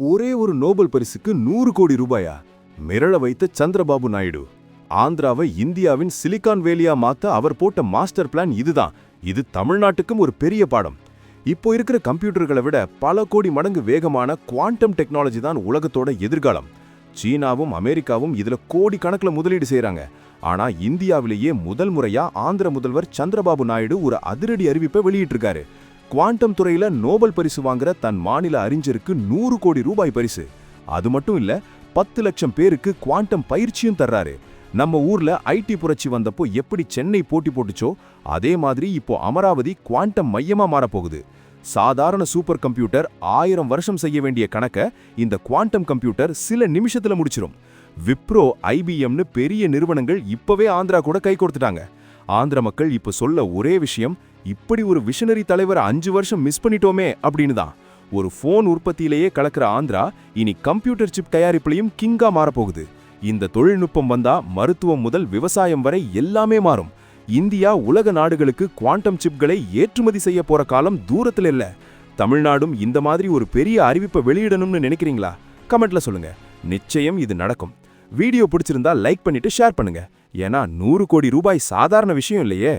ஒரே ஒரு நோபல் பரிசுக்கு நூறு கோடி ரூபாயா? மிரள வைத்த சந்திரபாபு நாயுடு. ஆந்திராவை இந்தியாவின் சிலிகான் வேலியா மாத்த அவர் போட்ட மாஸ்டர் பிளான் இதுதான். இது தமிழ்நாட்டுக்கும் ஒரு பெரிய பாடம். இப்போ இருக்கிற கம்ப்யூட்டர்களை விட பல கோடி மடங்கு வேகமான குவாண்டம் டெக்னாலஜி தான் உலகத்தோட எதிர்காலம். சீனாவும் அமெரிக்காவும் இதுல கோடி கணக்கில் முதலீடு செய்கிறாங்க ஆனா இந்தியாவிலேயே முதல் முறையா ஆந்திர முதல்வர் சந்திரபாபு நாயுடு ஒரு அதிரடி அறிவிப்பை வெளியிட்டிருக்காரு. குவாண்டம் துறையில நோபல் பரிசு வாங்குற தன் மாநில அறிஞருக்கு நூறு கோடி ரூபாய் பரிசு. அது மட்டும் இல்ல பத்து லட்சம் பேருக்கு குவாண்டம் பயிற்சியும் தர்றாரு. நம்ம ஊர்ல ஐடி புரட்சி வந்தப்போ எப்படி சென்னை போட்டி போட்டுச்சோ அதே மாதிரி இப்போ அமராவதி குவாண்டம் மையமா மாறப்போகுது. சாதாரண சூப்பர் கம்ப்யூட்டர் ஆயிரம் வருஷம் செய்ய வேண்டிய கணக்க இந்த குவாண்டம் கம்ப்யூட்டர் சில நிமிஷத்துல முடிச்சிரும். விப்ரோ ஐபிஎம்னு பெரிய நிறுவனங்கள் இப்பவே ஆந்திரா கூட கை கொடுத்துட்டாங்க. ஆந்திர மக்கள் இப்ப சொல்ல ஒரே விஷயம் இப்படி ஒரு விஷனரி தலைவரை அஞ்சு வருஷம் மிஸ் பண்ணிட்டோமே அப்படின்னு தான் ஒரு ஃபோன் உற்பத்தியிலேயே கலக்கிற ஆந்திரா இனி கம்ப்யூட்டர் சிப் தயாரிப்புலையும் கிங்கா மாறப்போகுது. இந்த தொழில்நுட்பம் வந்தா மருத்துவம் முதல் விவசாயம் வரை எல்லாமே மாறும். இந்தியா உலக நாடுகளுக்கு குவாண்டம் சிப்களை ஏற்றுமதி செய்ய போற காலம் தூரத்துல இல்ல. தமிழ்நாடும் இந்த மாதிரி ஒரு பெரிய அறிவிப்பை வெளியிடணும்னு நினைக்கிறீங்களா? கமெண்ட்ல சொல்லுங்க. நிச்சயம் இது நடக்கும். வீடியோ பிடிச்சிருந்தா லைக் பண்ணிட்டு ஷேர் பண்ணுங்க. ஏன்னா நூறு கோடி ரூபாய் சாதாரண விஷயம் இல்லையே.